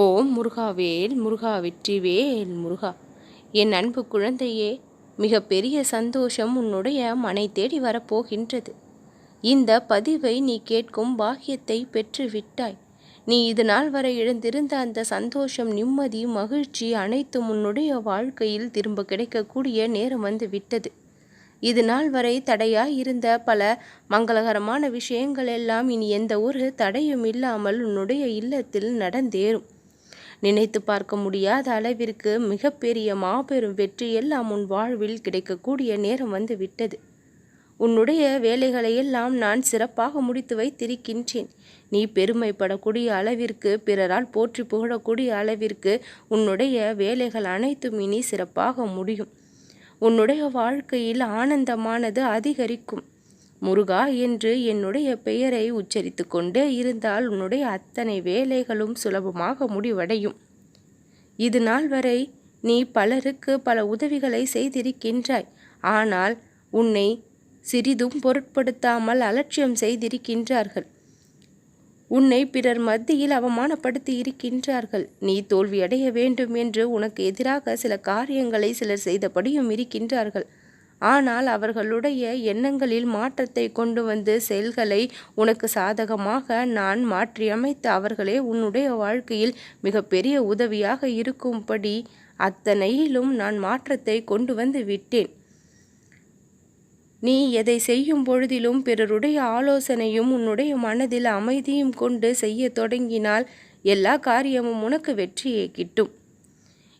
ஓம் முருகாவேல் முருகா வெற்றிவேல் முருகா. என் அன்பு குழந்தையே மிக பெரிய சந்தோஷம் உன்னுடைய மனை தேடி வரப்போகின்றது. இந்த பதிவை நீ கேட்கும் பாக்கியத்தை பெற்று விட்டாய் நீ இது நாள் வரை இழந்திருந்த அந்த சந்தோஷம் நிம்மதி மகிழ்ச்சி அனைத்தும் உன்னுடைய வாழ்க்கையில் திரும்ப கிடைக்கக்கூடிய நேரம் வந்து விட்டது. இது நாள் வரை தடையாய் இருந்த பல மங்களகரமான விஷயங்கள் எல்லாம் இனி எந்த ஒரு தடையும் இல்லாமல் உன்னுடைய இல்லத்தில் நடந்தேறும். நினைத்து பார்க்க முடியாத அளவிற்கு மிகப்பெரிய மாபெரும் வெற்றி எல்லாம் உன் வாழ்வில் கிடைக்கக்கூடிய நேரம் வந்து விட்டது. உன்னுடைய வேலைகளையெல்லாம் நான் சிறப்பாக முடித்து வைத்திருக்கின்றேன். நீ பெருமைப்படக்கூடிய அளவிற்கு பிறரால் போற்றி புகழக்கூடிய அளவிற்கு உன்னுடைய வேலைகள் அனைத்தும் இனி சிறப்பாக முடியும். உன்னுடைய வாழ்க்கையில் ஆனந்தமானது அதிகரிக்கும். முருகா என்று என்னுடைய பெயரை உச்சரித்து கொண்டே இருந்தால் உன்னுடைய அத்தனை வேலைகளும் சுலபமாக முடிவடையும். இது நாள் வரை நீ பலருக்கு பல உதவிகளை செய்திருக்கின்றாய். ஆனால் உன்னை சிறிதும் பொருட்படுத்தாமல் அலட்சியம் செய்திருக்கின்றார்கள். உன்னை பிறர் மத்தியில் அவமானப்படுத்தி இருக்கின்றார்கள். நீ தோல்வியடைய வேண்டும் என்று உனக்கு எதிராக சில காரியங்களை சிலர் செய்தபடியும் இருக்கின்றார்கள். ஆனால் அவர்களுடைய எண்ணங்களில் மாற்றத்தை கொண்டு வந்து செயல்களை உனக்கு சாதகமாக நான் மாற்றியமைத்து அவர்களே உன்னுடைய வாழ்க்கையில் மிகப்பெரிய உதவியாக இருக்கும்படி அத்தனையிலும் நான் மாற்றத்தை கொண்டு வந்து விட்டேன். நீ எதை செய்யும் பொழுதிலும் பிறருடைய ஆலோசனையும் உன்னுடைய மனதில் அமைதியும் கொண்டு செய்ய தொடங்கினால் எல்லா காரியமும் உனக்கு வெற்றியே கிட்டும்.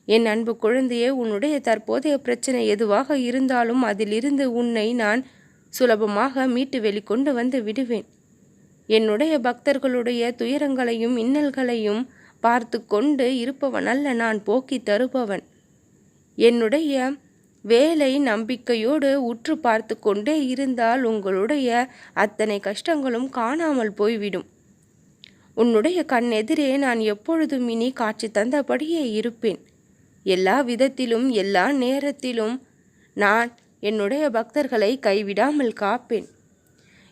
என் அன்பு குழந்தையே உன்னுடைய தற்போதைய பிரச்சனை எதுவாக இருந்தாலும் அதிலிருந்து உன்னை நான் சுலபமாக மீட்டு வெளிக்கொண்டு வந்து விடுவேன். என்னுடைய பக்தர்களுடைய துயரங்களையும் இன்னல்களையும் பார்த்து கொண்டு இருப்பவன் அல்ல நான் போக்கி தருபவன். என்னுடைய வேலை நம்பிக்கையோடு உற்று பார்த்து கொண்டே இருந்தால் உங்களுடைய அத்தனை கஷ்டங்களும் காணாமல் போய்விடும். உன்னுடைய கண் எதிரே நான் எப்பொழுதும் இனி காட்சி தந்தபடியே இருப்பேன். எல்லா விதத்திலும் எல்லா நேரத்திலும் நான் என்னுடைய பக்தர்களை கைவிடாமல் காப்பேன்.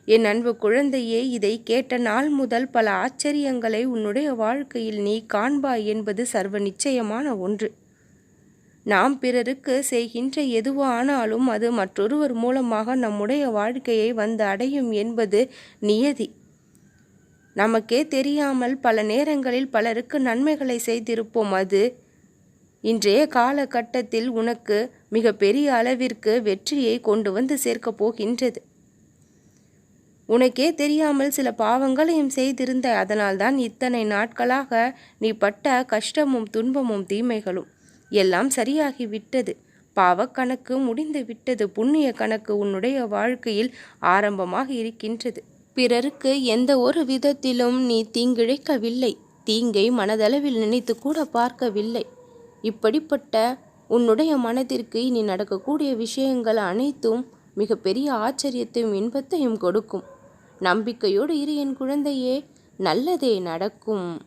என் அன்பு குழந்தையே இதை கேட்ட நாள் முதல் பல ஆச்சரியங்களை உன்னுடைய வாழ்க்கையில் நீ காண்பாய் என்பது சர்வ நிச்சயமான ஒன்று. நாம் பிறருக்கு செய்கின்ற எதுவானாலும் அது மற்றொருவர் மூலமாக நம்முடைய வாழ்க்கையை வந்து அடையும் என்பது நியதி. நமக்கே தெரியாமல் பல நேரங்களில் பலருக்கு நன்மைகளை செய்திருப்போம். அது இன்றைய காலகட்டத்தில் உனக்கு மிக பெரிய அளவிற்கு வெற்றியை கொண்டு வந்து சேர்க்கப் போகின்றது. உனக்கே தெரியாமல் சில பாவங்களையும் செய்திருந்த அதனால்தான் இத்தனை நாட்களாக நீ பட்ட கஷ்டமும் துன்பமும் தீமைகளும் எல்லாம் சரியாகி விட்டது பாவக்கணக்கு முடிந்து விட்டது. புண்ணிய கணக்கு உன்னுடைய வாழ்க்கையில் ஆரம்பமாக இருக்கின்றது. பிறருக்கு எந்த ஒரு விதத்திலும் நீ தீங்கிழைக்கவில்லை. தீங்கை மனதளவில் நினைத்து கூட பார்க்கவில்லை. இப்படிப்பட்ட உன்னுடைய மனதிற்கு இனி நடக்கக்கூடிய விஷயங்கள் அனைத்தும் மிகப்பெரிய ஆச்சரியத்தையும் இன்பத்தையும் கொடுக்கும். நம்பிக்கையோடு இரு என் குழந்தையே நல்லதே நடக்கும்.